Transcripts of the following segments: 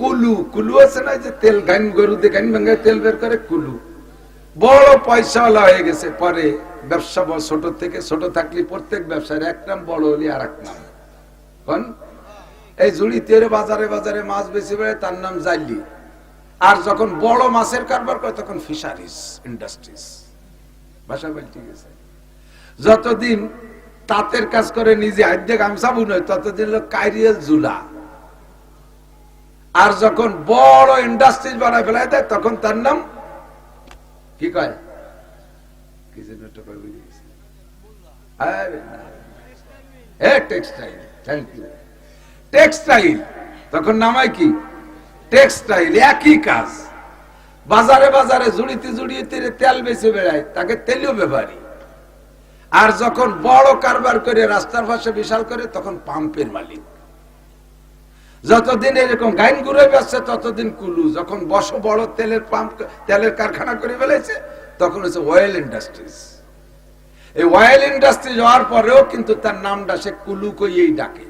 কুলু কুলু আছে না যে তেল গান গরুতে গান তেল বের করে? কুলু। বড় পয়সাওয়ালা হয়ে গেছে পরে, ব্যবসা ছোট থেকে ছোট থাকলে প্রত্যেক ব্যবসার এক নাম, বড় হলি আর এক নাম। কোন? এই জুড়ি তেরে বাজারে বাজারে মাছ বেশি বেড়ে তার নাম জাইলি। আর যখন বড় মাছের কারবার করে তখন ফিশারিজ ইন্ডাস্ট্রিজ ভাষা পাল্টে গেছে। যতদিন তাঁতের কাজ করে, নিজে আদ্যে গামছা বুনয়, ততদিন হলো কাইরিয়াল জুলা। আর যখন বড় ইন্ডাস্ট্রিজ বানায় ফেলায় দেয়, তখন তার নাম কি কয়? টেক্সটাইল থ্যাংক ইউ টেক্সটাইল তখন নামায় কি? টেক্সটাইল একই কাজ। বাজারে বাজারে জুড়িতে জুড়িতে তেল বেশি বেড়ায়, তাকে তেলীয় ব্যাপারী আর যখন বড় কারবার করে রাস্তার পাশে বিশাল করে, তখন পাম্পের মালিক। যতদিন এরকম গাইন ঘুরে বেসছে ততদিন কুলু। যখন বস বড় তেলের পাম্প, তেলের কারখানা করে ফেলেছে, তখন হচ্ছে অয়েল ইন্ডাস্ট্রিজ এই অয়েল ইন্ডাস্ট্রি হওয়ার পরেও কিন্তু তার নামটা সে কুলু কইয়েই ডাকে।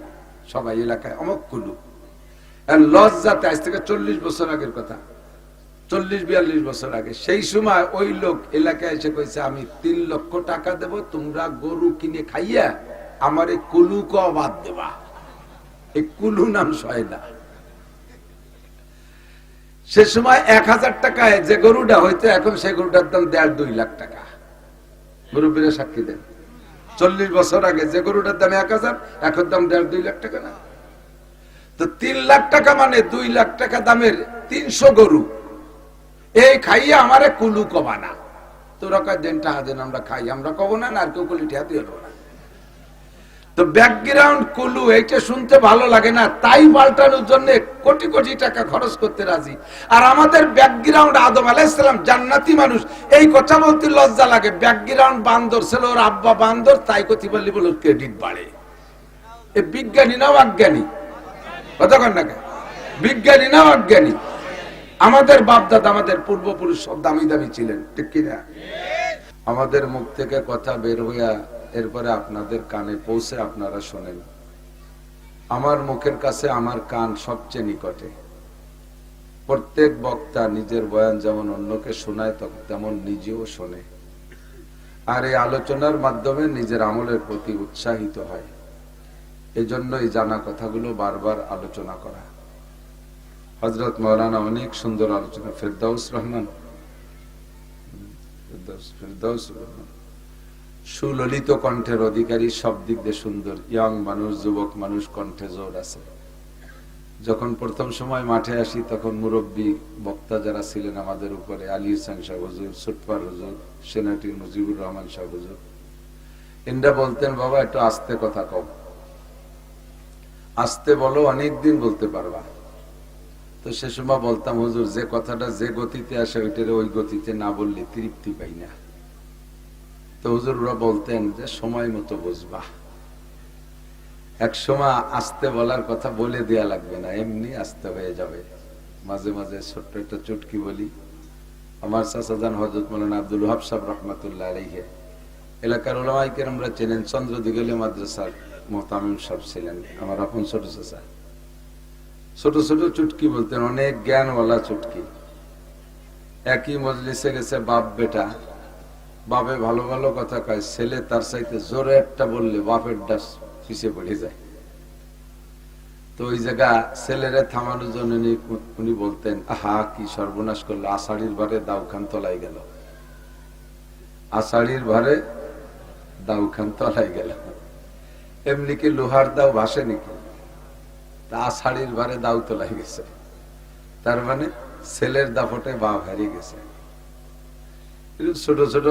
সবাই এলাকায় অমক কুলু। লজ্জাতে আজ থেকে চল্লিশ বছর আগের কথা। চল্লিশ, বিয়াল্লিশ বছর আগে। সেই সময় ওই লোক এলাকায় এসে কইছে, আমি তিন লক্ষ টাকা দেব, তোমরা গরু কিনে খাইয়া আমার এই কুলু বাদ দেবা। কুলু নাম সয় সে সময় এক হাজার টাকায় যে গরুটা হইতো, এখন সেই গরুটার দাম দেড় দুই লাখ টাকা। মুরব্বীরা সাক্ষী দেন। চল্লিশ বছর আগে যে গরুটার দাম এক হাজার, এখন দাম দেড় দুই লাখ টাকা না। তো তিন লাখ টাকা মানে দুই লাখ টাকা দামের তিনশো গরু। এই খাইয়ে আমারে কুলু কবানা তোরা কয় দেন টাকা দেন আমরা খাই। আমরা কব, না আর কেউ কলি ঠেয়া দিয়ে না। তো ব্যাকগ্রাউন্ড কুলু, এইটা শুনতে ভালো লাগে না। তাই পাল্টানোর জন্য কোটি কোটি টাকা খরচ করতে রাজি। আর আমাদের ব্যাকগ্রাউন্ড আদম আলাইসালাম জান্নাতি মানুষ। এই কথা বলতে লজ্জা লাগে। ব্যাকগ্রাউন্ড বান্দর ছিল, ওর আব্বা বান্দর, তাই কথি বললি বলে ক্রেডিট বাড়ে। এ বিজ্ঞানী না অজ্ঞানী? কতক্ষণ না বিজ্ঞানী না অজ্ঞানী? আমাদের বাপদাদা আমাদের পূর্বপুরুষ সব দামি দামি ছিলেন, ঠিক কিনা? আমাদের মুখ থেকে কথা বের হইয়া এরপরে আপনাদের কানে পৌঁছে আপনারা শোনেন। আমার মুখের কাছে আমার কান সবচেয়ে নিকটে। প্রত্যেক বক্তা নিজের বয়ান যেমন অন্যকে শোনায় তেমন নিজেও শোনে। আর এই আলোচনার মাধ্যমে নিজের আমলের প্রতি উৎসাহিত হয়। এজন্য এই জানা কথাগুলো বারবার আলোচনা করা। হজরত মৌলানা অনেক সুন্দর আলোচনা। ফেরদাউস রহমান। ফেরদাউস রহমান। সুললিত কণ্ঠের অধিকারী সব দিক দিয়ে সুন্দর। ইয়াং মানুষ, যুবক মানুষ, কণ্ঠে জোর আছে। যখন প্রথম সময় মাঠে আসি, তখন মুরব্বী বক্তা যারা ছিলেন আমাদের উপরে, আলী হোসেন শাহ হুজুর সুটপার হুজুর, সেনাটির মুজিবুর রহমান শাহ হুজুর, এনরা বলতেন, বাবা, একটু আস্তে কথা কম আস্তে বলো অনেকদিন বলতে পারবা। তো সে সময় বলতাম, হুজুর, যে কথাটা যে গতিতে আসে, ওইটারে ওই গতিতে না বললে তৃপ্তি পাই না। তো হুজুররা বলতেন যে, সময় মতো বুঝবা এক সময় আসতে বলার কথা বলে দেয়া লাগবে না, এমনি আসতে হয়ে যাবে। মাঝে মাঝে ছোট্ট একটা চুটকি বলি। আমার চাচাজান হজরত মৌলানা আব্দুল হাব সাহেব রহমতুল্লাহ আলহে এলাকার ওলামাইকে আমরা চেনেন চন্দ্র দিগলি মাদ্রাসার মোহতামিম সাহেব ছিলেন, আমার আপন ছোট চাচা। ছোট ছোট চুটকি বলতেন, অনেক জ্ঞানওয়ালা চুটকি। একই মজলিসে গেছে বাপ বেটা বাপে ভালো ভালো কথা কয়, ছেলে তার সাইতে জোরে একটা বললে বাপের ডাস পিছিয়ে পড়ে যায়। তো ওই জায়গা ছেলেরে থামানোর জন্য উনি- বলতেন, আহা, কি সর্বনাশ করল, আষাঢ়ির ভারে দাউখান তলাই গেল। আষাঢ়ির ভারে দাউখান তলাই গেল। এমনি কি লোহার দাও ভাসে নাকি? তা আষাঢ়ির ভারে দাউ তোলাই গেছে। তার মানে ছেলের দাপটে বাপ হারিয়ে গেছে। ছোট ছোট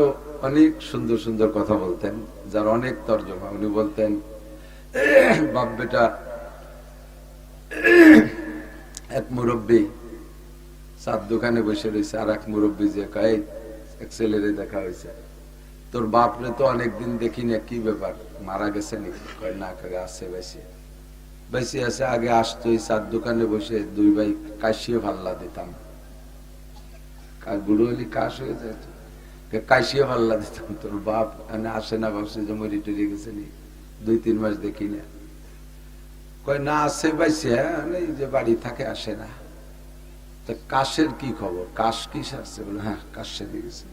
অনেক সুন্দর সুন্দর কথা বলতেন, যার অনেক তর্জমা। উনি বলতেন, বাপ বেটা, এক মুরব্বী চার দোকানে বসে রয়েছে, আর এক মুরব্বী যে কয়, এক ছেলেরে দেখা হয়েছে। তোর বাপরে তো অনেকদিন দেখি না, কি ব্যাপার? মারা গেছে নাকি? কয়, না কাকা আছে বেশি বেশি আছে, আগে আসতো, এই চার দোকানে বসে দুই ভাই কাশিয়ে ভাল্লা দিতাম। বুড়ো হলি কাশ হয়ে যায় কাশিয়ে ভাল্লা দিতাম তোর বাপ আসে না ভাবছে যে মরি টরি গেছে নি। দুই তিন মাস দেখি না। কয় না আসে বাইছে হ্যাঁ, এই যে বাড়ি থাকে আসে না। তা কাশের কি খবর? কাশ কি সারছে বলে হ্যাঁ কাশ সেরে গেছে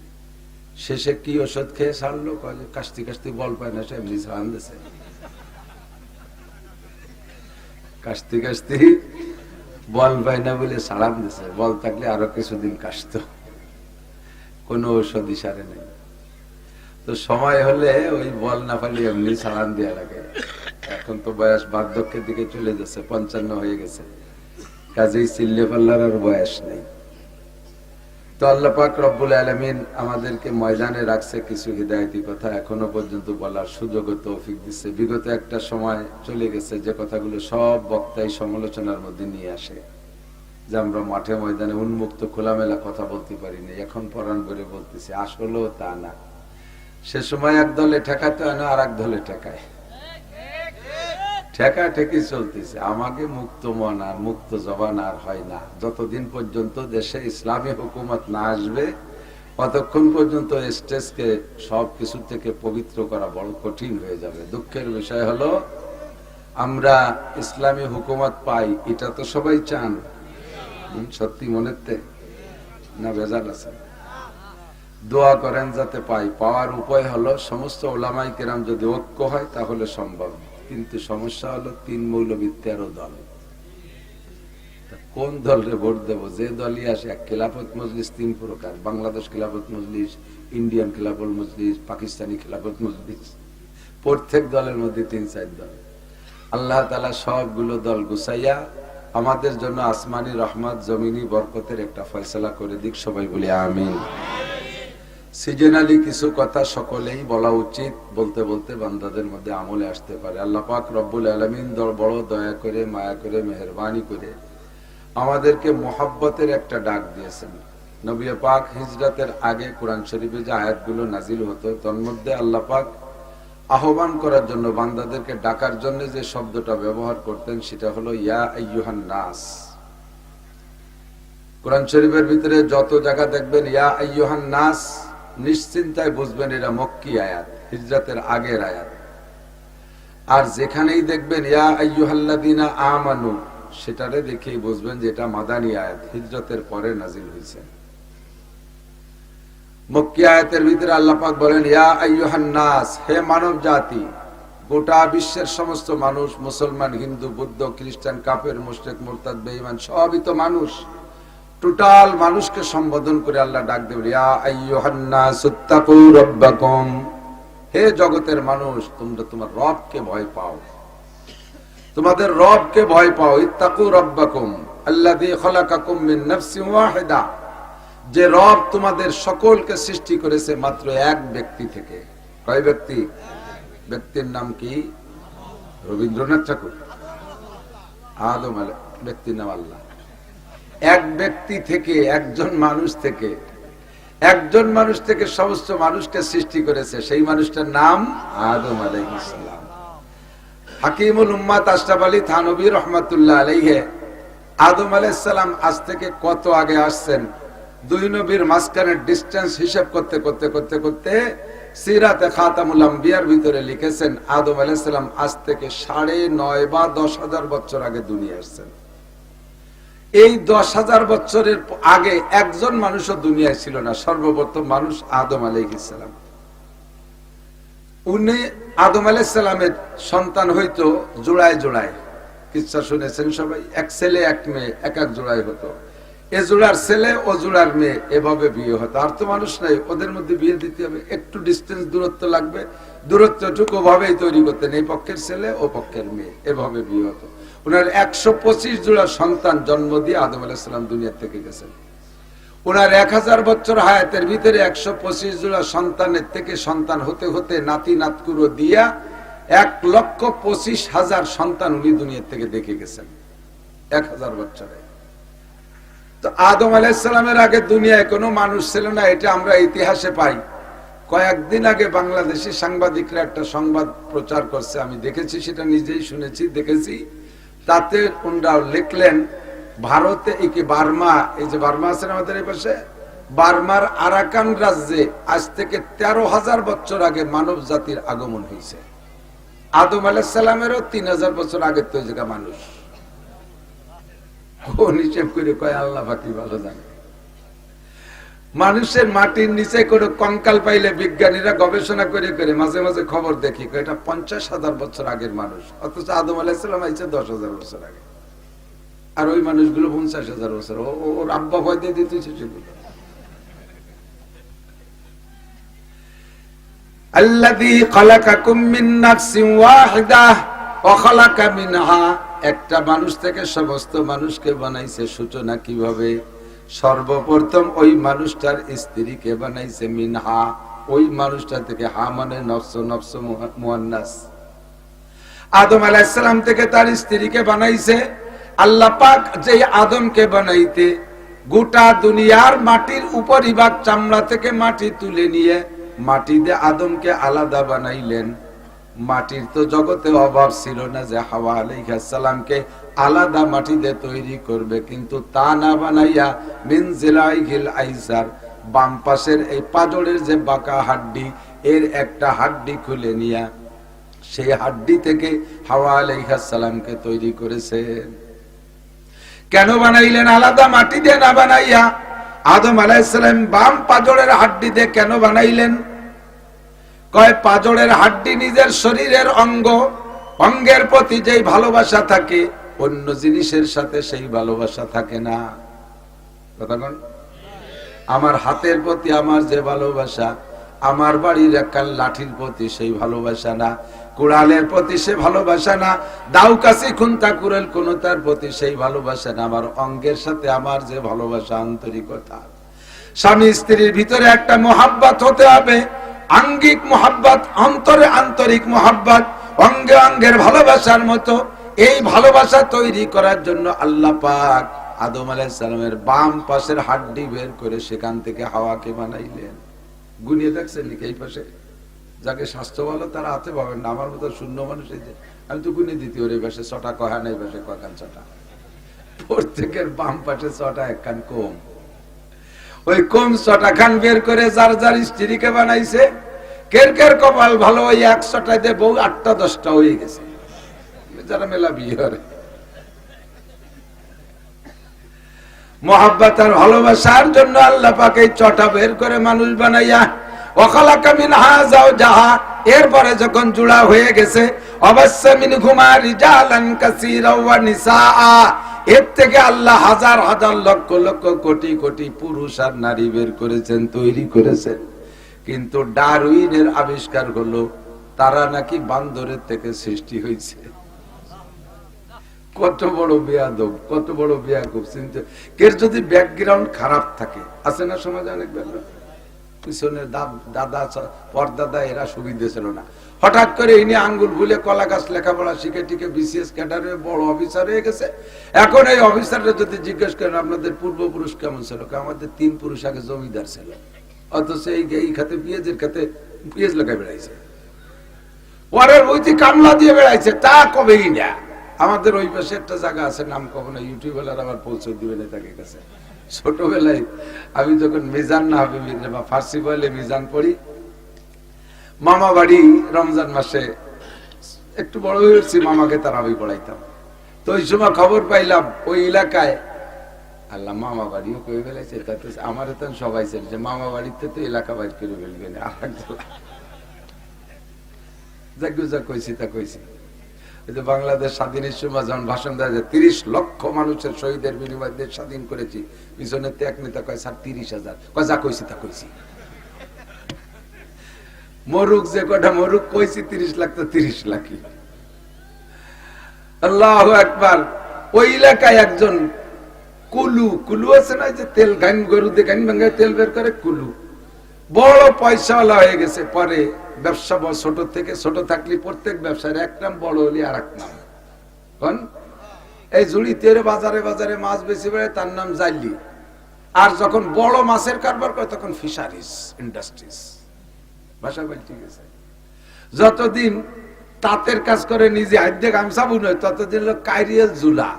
শেষে কি ওষুধ খেয়ে সারলো কয় যে কাশতি কাশতি বল পায় না সে এমনি ছাড়ান দিছে। কাশতি কাশতি বল পায় না বলে ছাড়ান দিছে। বল থাকলে আরও কিছুদিন কাশত। কোনো ঔষধই সারে নেই। তো সময় হলে ওই বল না পালি এমনি ছাড়ান দেওয়া লাগে। এখন তো বয়স বার্ধক্যের দিকে চলে যাচ্ছে, পঞ্চান্ন হয়ে গেছে। কাজেই চিল্লে পাল্লার আর বয়স নেই। তো আল্লাহ পাক রব্বুল আলমিন আমাদেরকে ময়দানে রাখছে কিছু হৃদায়তি কথা। এখনও পর্যন্ত বলার সুযোগ তৌফিক দিচ্ছে। বিগত একটা সময় চলে গেছে, যে কথাগুলো সব বক্তাই সমালোচনার মধ্যে নিয়ে আসে। যে আমরা মাঠে ময়দানে উন্মুক্ত, খোলামেলা কথা বলতে পারিনি এখন পরাণ করে বলতেছি, আসলেও তা না। সে সময় এক দলে ঠেকাতে হয় না আর এক দলে ঠেকায়। ঠেকা ঠেকি চলতেছে। আমাকে মুক্ত মন আর মুক্ত জবান আর হয় না। যতদিন পর্যন্ত দেশে ইসলামী হুকুমত না আসবে ততক্ষণ পর্যন্ত স্টেজকে সব কিছু থেকে পবিত্র করা বড় কঠিন হয়ে যাবে। দুঃখের বিষয় হলো, আমরা ইসলামী হুকুমত পাই, এটা তো সবাই চান। সত্যি মনেতে না বেজাল আছে। দোয়া করেন যাতে পাই। পাওয়ার উপায় হলো সমস্ত ওলামাই কেরাম যদি ঐক্য হয় তাহলে সম্ভব। কিন্তু সমস্যা হলো তিন মৌলবীর তেরো দল। কোন দলরে ভোট দেব? যে দলই আসে, এক খেলাফত মজলিস, তিন প্রকার। বাংলাদেশ খেলাফত মজলিস, ইন্ডিয়ান খেলাফত মজলিস, পাকিস্তানি খেলাফত মজলিস। প্রত্যেক দলের মধ্যে তিন চার দল। আল্লাহ তালা সবগুলো দল গুছাইয়া আমাদের জন্য আসমানি রহমত, জমিনি বরকতের একটা ফয়সলা করে দিক সবাই বলি আমিন। সিজনালি কিছু কথা সকলেই বলা উচিত, বলতে বলতে বান্দাদের মধ্যে আমলে আসতে পারে। আল্লাহ পাক রব্বুল আলমিন বড় দয়া করে, মায়া করে, মেহরবানি করে আমাদেরকে মোহাব্বতের একটা ডাক দিয়েছেন। নবী পাক হিজরতের আগে কোরআন শরীফে যে আয়াতগুলো নাজিল হতো, তন্মধ্যে আল্লাহ পাক আহ্বান করার জন্য বান্দাদেরকে ডাকার জন্য যে শব্দটা ব্যবহার করতেন সেটা হলো, ইয়া নাস। কোরআন শরীফের ভিতরে যত জায়গা দেখবেন, ইয়া নাস, নিশ্চিন্তায় বুঝবেন এটা মক্কি আয়াত, হিজরতের আগের আয়াত। আর যেখানেই দেখবেন, ইয়া আমানু, সেটারে দেখেই বুঝবেন যে এটা মাদানী আয়াত, হিজরতের পরে নাজিল হয়েছে মক্কি আয়াতের ভিতরে আল্লাহ পাক বলেন, ইয়া আইয়ুহান নাস, হে মানব জাতি, গোটা বিশ্বের সমস্ত মানুষ, মুসলমান, হিন্দু, বৌদ্ধ, খ্রিস্টান কাপের মুশরিক, মুরতাদ, বেঈমান, সবই তো মানুষ। টোটাল মানুষকে সম্বোধন করে আল্লাহ ডাক দেবেন, ইয়া আইয়ুহান নাস ইত্তাকু রাব্বাকুম। হে জগতের মানুষ, তোমরা তোমার রবকে ভয় পাও। তোমাদের রবকে ভয় পাও, ইত্তাকু রাব্বাকুম, আল্লাযী খলাকাকুম মিন নাফসিন ওয়াহিদা। যে রব তোমাদের সকলকে সৃষ্টি করেছে মাত্র এক ব্যক্তি থেকে। কয় ব্যক্তি? ব্যক্তির নাম কি? রবীন্দ্রনাথ ঠাকুর। আদম আলাইহিস ব্যক্তির নাম আল্লাহ। এক ব্যক্তি থেকে একজন মানুষ থেকে, একজন মানুষ থেকে সমস্ত মানুষকে সৃষ্টি করেছে, সেই মানুষটার নাম আদম আলাইহিসসালাম হাকিমুল উম্মাত আশরাফ আলী থানবী রহমাতুল্লাহ আলাইহে। আদম আলাইসালাম আজ থেকে কত আগে আসছেন? দুই নবীর মাঝখানের ডিস্টেন্স হিসাব করতে করতে করতে করতে সিরাতে খাতামুল আম্বিয়ার ভিতরে লিখেছেন, আদম আলাইসালাম আজ থেকে সাড়ে নয় বা দশ হাজার বছর আগে দুনিয়া আসছেন। এই দশ হাজার বছরের আগে একজন মানুষও দুনিয়ায় ছিল না, সর্বপ্রথম মানুষ আদম আলাইহিসালাম উনি আদম আলাইসালামের সন্তান হইতো জোড়ায় জোড়ায়। কিচ্ছা শুনেছেন সবাই? এক ছেলে, এক মেয়ে, এক এক জোড়ায় হতো। এ জোড়ার ছেলে, ও জোড়ার মেয়ে, এভাবে বিয়ে হতো আর তো মানুষ নাই, ওদের মধ্যে বিয়ে দিতে হবে। একটু ডিস্টেন্স দূরত্ব লাগবে। দূরত্বটুকু ভাবেই তৈরি করতেন। এই পক্ষের ছেলে, ও পক্ষের মেয়ে, এভাবে বিয়ে হতো। ওনার একশো পঁচিশ জোড়া সন্তান জন্ম দিয়ে আদম আলাহিসাম দুনিয়ার থেকে গেছেন। ওনার এক হাজার বছর হায়াতের ভিতরে একশো পঁচিশ জোড়া সন্তানের থেকে সন্তান হতে হতে নাতি নাতকুরো দিয়া এক লক্ষ পঁচিশ হাজার সন্তান উনি দুনিয়ার থেকে দেখে গেছেন। এক হাজার বছরে। তো আদম আলাইসালামের আগে দুনিয়ায় কোনো মানুষ ছিল না, এটা আমরা ইতিহাসে পাই। কয়েকদিন আগে বাংলাদেশি সাংবাদিকরা একটা সংবাদ প্রচার করছে, আমি দেখেছি, সেটা নিজেই শুনেছি, দেখেছি। তাতে ওনারা লিখলেন, ভারতে এই কি বার্মা, এই যে বার্মা আছেন আমাদের এই পাশে? বার্মার আরাকান রাজ্যে আজ থেকে তেরো হাজার বছর আগে মানব জাতির আগমন হয়েছে। আদম আলাহিসাল্লামেরও তিন হাজার বছর আগে তো জায়গা মানুষ। কোন হিসেব করে কয়, আল্লাহ ফাঁকি ভালো জানে? মানুষের মাটির নিচে করে কঙ্কাল পাইলে বিজ্ঞানীরা গবেষণা করে করে মাঝে মাঝে খবর দেখি এটা পঞ্চাশ হাজার বছর আগের মানুষ। অথচ আদম আলাইসালাম আইছে দশ হাজার বছর আগে। আর ওই মানুষগুলো পঞ্চাশ হাজার বছর। ওর আব্বা ভয় দিয়ে দিতে সেগুলো আল্লাহ দি খালাকা কুমিন্ন সিংহা অখলাকা মিনহা। একটা মানুষ থেকে সমস্ত মানুষকে বানাইছে, সূচনা কীভাবে? সর্বপ্রথম ওই মানুষটার স্ত্রীকে বানাইছে মিনহা। ওই মানুষটা থেকে হা মানে নফস নফস মুহান্নাস। আদম আলাইসালাম থেকে তার স্ত্রীকে বানাইছে। আল্লাহ পাক যেই আদমকে বানাইতে গোটা দুনিয়ার মাটির উপরিভাগ চামড়া থেকে মাটি তুলে নিয়ে মাটি মাটিতে আদমকে আলাদা বানাইলেন। মাটির তো জগতে অভাব ছিল না যে হাওয়া আলাইহাসালামকে আলাদা মাটি দিয়ে তৈরি করবে, কিন্তু তা না বানাইয়া মিন জিলাইহিল আইসার বাম পাশের এই পাজরের যে বাঁকা হাড্ডি, এর একটা হাড্ডি খুলে নিয়া সেই হাড্ডি থেকে হাওয়া আলাইহাসালামকে তৈরি করেছে। কেন বানাইলেন আলাদা মাটি দিয়ে না বানাইয়া? আদম আলাইসালাম বাম পাজরের হাড্ডি দিয়ে কেন বানাইলেন? কয়, পাজরের হাড্ডি নিজের শরীরের অঙ্গ। অঙ্গের প্রতি যেই ভালোবাসা থাকে, অন্য জিনিসের সাথে সেই ভালোবাসা থাকে না। আমার হাতের প্রতি আমার যে ভালোবাসা, আমার বাড়ির একখান লাঠির প্রতি সেই ভালোবাসা না। কুড়ালের প্রতি সে ভালোবাসা না। দাউ কাছে খুন্তা কুড়াল কোন তার প্রতি সেই ভালোবাসা না। আমার অঙ্গের সাথে আমার যে ভালোবাসা আন্তরিকতা। স্বামী স্ত্রীর ভিতরে একটা মোহাব্বত হতে হবে। আঙ্গিক মোহাব্বত, অন্তরে আন্তরিক মোহাব্বত, অঙ্গে অঙ্গের ভালোবাসার মতো এই ভালোবাসা তৈরি করার জন্য আল্লাহ পাক আদম আলাইসালামের বাম পাশের হাড্ডি বের করে সেখান থেকে হাওয়াকে বানাইলেন। গুনিয়ে দেখছেন নাকি এই পাশে? যাকে স্বাস্থ্য ভালো, তারা হাতে পাবেন না। আমার মতো শূন্য মানুষ এই যে, আমি তো গুনে দিতে ওর এই পাশে, ছটা কহা নেই পাশে কখান ছটা। প্রত্যেকের বাম পাশে ছটা একখান কম। ওই কম ছটা খান বের করে যার যার স্ত্রীকে বানাইছে, কের কের কপাল ভালো, ওই একশোটায় দিয়ে বউ আটটা দশটা হয়ে গেছে। যারা মেলা বিয়ে মহাব্বত আর ভালোবাসার জন্য আল্লাহ পাকে চটা বের করে মানুষ বানাইয়া, ওখালাকা মিন হাজাও যাহা এরপরে যখন জুড়া হয়ে গেছে, অবশ্য মিন ঘুমা রিজালান কাসীরা ওয়া নিসাআ। এর থেকে আল্লাহ হাজার হাজার লক্ষ লক্ষ কোটি কোটি পুরুষ আর নারী বের করেছেন, তৈরি করেছেন। কিন্তু ডারউইনের আবিষ্কার হলো, তারা নাকি বান্দরের থেকে সৃষ্টি হয়েছে। কত বড় বেয়াদব, কত বড় বেয়াকুব, চিন্তা কের যদি ব্যাকগ্রাউন্ড খারাপ থাকে, আছে না সমাজে অনেক ব্যাকগ্রাউন্ড পিছনের দাদা পরদাদা এরা সুবিধা ছিল না। হঠাৎ করে ইনি আঙ্গুল ভুলে কলা গাছ লেখাপড়া শিখে টিকে বিসিএস ক্যাডারে বড় অফিসার হয়ে গেছে। এখন এই অফিসাররা যদি জিজ্ঞেস করেন, আপনাদের পূর্বপুরুষ কেমন ছিল? আমাদের তিন পুরুষ, আগে জমিদার ছিল। অথচ এই এই খাতে পেঁয়াজের খাতে পেঁয়াজ লেখা বেড়াইছে। পরের বইতে কামলা দিয়ে বেড়াইছে, তা কবেই না? আমাদের ওই পাশে একটা জায়গা আছে, নাম কখনো ইউটিউবের আবার পৌঁছে দিবে না তাকে কাছে। ছোটবেলায় আমি যখন মিজান না হবে বা ফার্সি বলে মিজান পড়ি মামা বাড়ি রমজান মাসে। একটু বড় হয়েছি মামাকে তার আমি পড়াইতাম। তো ওই সময় খবর পাইলাম, ওই এলাকায় আল্লাহ, মামা বাড়িও কয়ে ফেলেছে তাতে আমার তো সবাই যে মামা বাড়িতে তো এলাকা বাইর করে ফেলবে বাংলাদেশ স্বাধীনের সময় যখন ভাষণ দেওয়া যায়, তিরিশ লক্ষ মানুষের শহীদের বিনিময়ে দেশ স্বাধীন করেছি। পিছনে এক নেতা কয়, স্যার, তিরিশ হাজার। কয়, যা কইছি, তা কইছি। মরুক যে কটা মরুক, কইছি তিরিশ লাখ তো তিরিশ লাখই। আল্লাহ একবার ওই এলাকায় একজন কুলু কুলু আছে না যে তেল গান গরু দিয়ে গান ভাঙ্গায় তেল বের করে, কুলু। বড় পয়সাওয়ালা হয়ে গেছে, পরে ব্যবসা বড়, ছোট থেকে ছোট থাকলে প্রত্যেক ব্যবসার এক নাম, বড় হলে আর এক নাম। কোন? এই জুড়ি তেরে বাজারে বাজারে মাছ বেশি বেড়ে তার নাম জাইলি। আর যখন বড় মাছের কারবার করে, তখন ফিশারিজ ইন্ডাস্ট্রিজ ভাষা পাল্টে গেছে যতদিন তাঁতের কাজ করে নিজে হাইদে গামছা বুনয় ততদিন হলো কাইরিয়াল জুলা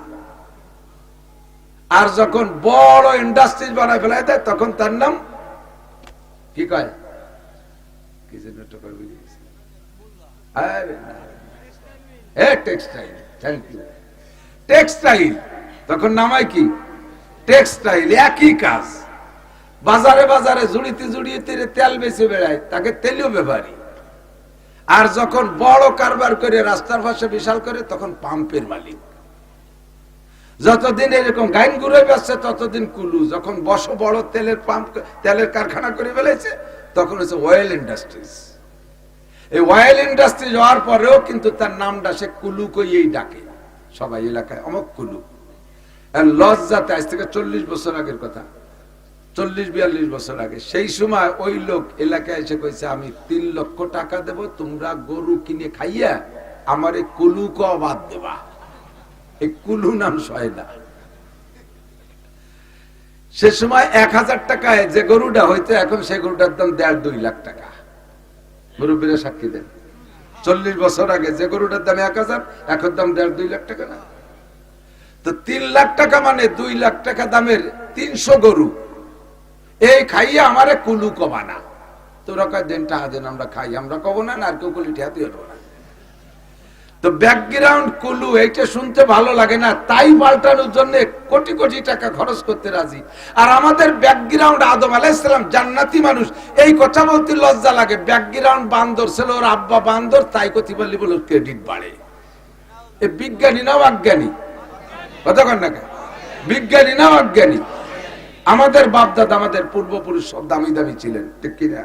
আর যখন বড় ইন্ডাস্ট্রিজ বানায় ফেলায় দেয়, তখন তার নাম কি কয়? টেক্সটাইল তখন নামায় কি? টেক্সটাইল একই কাজ। বাজারে বাজারে জুড়িতে জুড়িতে তেল বেশি বেড়ায়, তাকে তেলীয় ব্যাপারী আর যখন বড় কারবার করে রাস্তার পাশে বিশাল করে, তখন পাম্পের মালিক। যতদিন এরকম গাইন ঘুরে বেসছে ততদিন কুলু। যখন বস বড় তেলের পাম্প, তেলের কারখানা করে ফেলেছে, তখন হচ্ছে অয়েল ইন্ডাস্ট্রিজ এই অয়েল ইন্ডাস্ট্রি হওয়ার পরেও কিন্তু তার নামটা সে কুলু কইয়েই ডাকে। সবাই এলাকায় অমক কুলু। লজ্জাতে আজ থেকে চল্লিশ বছর আগের কথা। চল্লিশ, বিয়াল্লিশ বছর আগে। সেই সময় ওই লোক এলাকায় এসে কইছে, আমি তিন লক্ষ টাকা দেব, তোমরা গরু কিনে খাইয়া আমার কুলু ক দেবা। এই কুলু নাম সয় সে সময় এক হাজার টাকায় যে গরুটা হইতো, এখন সেই গরুটার দাম দেড়, দুই লাখ টাকা। গরু মুরব্বীরা সাক্ষী দেন। চল্লিশ বছর আগে যে গরুটার দাম এক হাজার, এখন দাম দেড়, দুই লাখ টাকা না। তো তিন লাখ টাকা মানে দুই লাখ টাকা দামের তিনশো গরু। এই খাইয়ে আমারে কুলু কবানা তোরা কয় দেন টাকা দেন, আমরা খাই। আমরা কব, না আর কেউ কুলি ঠেয়াতে হলো না। তো ব্যাকগ্রাউন্ড কুলু, এইটা শুনতে ভালো লাগে না। তাই পাল্টানোর জন্য কোটি কোটি টাকা খরচ করতে রাজি। আর আমাদের ব্যাকগ্রাউন্ড আদম আলাইসালাম জান্নাতি মানুষ। এই কথা বলতে লজ্জা লাগে। ব্যাকগ্রাউন্ড বান্দর ছিল, ওর আব্বা বান্দর, তাই কথি বললি বলে ক্রেডিট বাড়ে। এ বিজ্ঞানী না অজ্ঞানী? কথা কন না? বিজ্ঞানী না অজ্ঞানী? আমাদের বাপদাদা আমাদের পূর্বপুরুষ সব দামি দামি ছিলেন ঠিক কিনা?